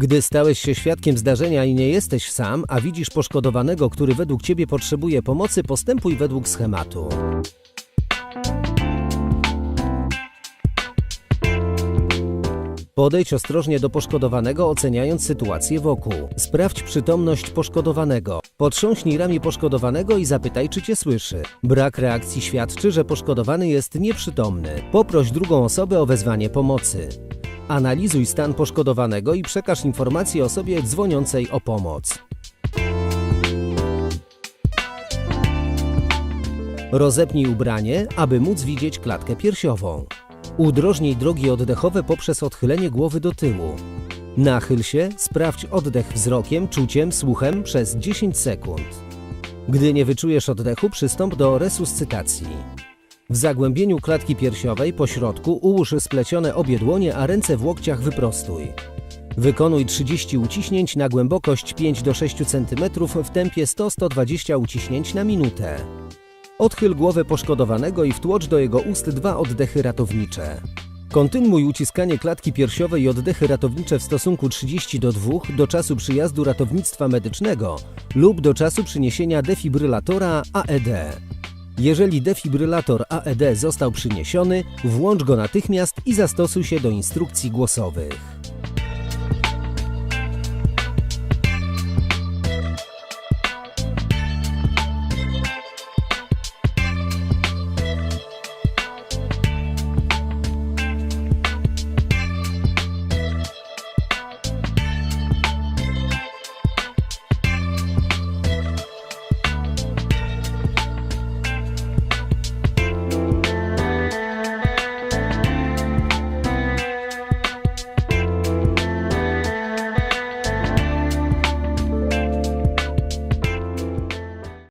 Gdy stałeś się świadkiem zdarzenia i nie jesteś sam, a widzisz poszkodowanego, który według ciebie potrzebuje pomocy, postępuj według schematu. Podejdź ostrożnie do poszkodowanego, oceniając sytuację wokół. Sprawdź przytomność poszkodowanego. Potrząśnij ramię poszkodowanego i zapytaj, czy cię słyszy. Brak reakcji świadczy, że poszkodowany jest nieprzytomny. Poproś drugą osobę o wezwanie pomocy. Analizuj stan poszkodowanego i przekaż informację osobie dzwoniącej o pomoc. Rozepnij ubranie, aby móc widzieć klatkę piersiową. Udrożnij drogi oddechowe poprzez odchylenie głowy do tyłu. Nachyl się, sprawdź oddech wzrokiem, czuciem, słuchem przez 10 sekund. Gdy nie wyczujesz oddechu, przystąp do resuscytacji. W zagłębieniu klatki piersiowej po środku ułóż splecione obie dłonie, a ręce w łokciach wyprostuj. Wykonuj 30 uciśnięć na głębokość 5 do 6 cm w tempie 100-120 uciśnięć na minutę. Odchyl głowę poszkodowanego i wtłocz do jego ust dwa oddechy ratownicze. Kontynuuj uciskanie klatki piersiowej i oddechy ratownicze w stosunku 30 do 2 do czasu przyjazdu ratownictwa medycznego lub do czasu przyniesienia defibrylatora AED. Jeżeli defibrylator AED został przyniesiony, włącz go natychmiast i zastosuj się do instrukcji głosowych.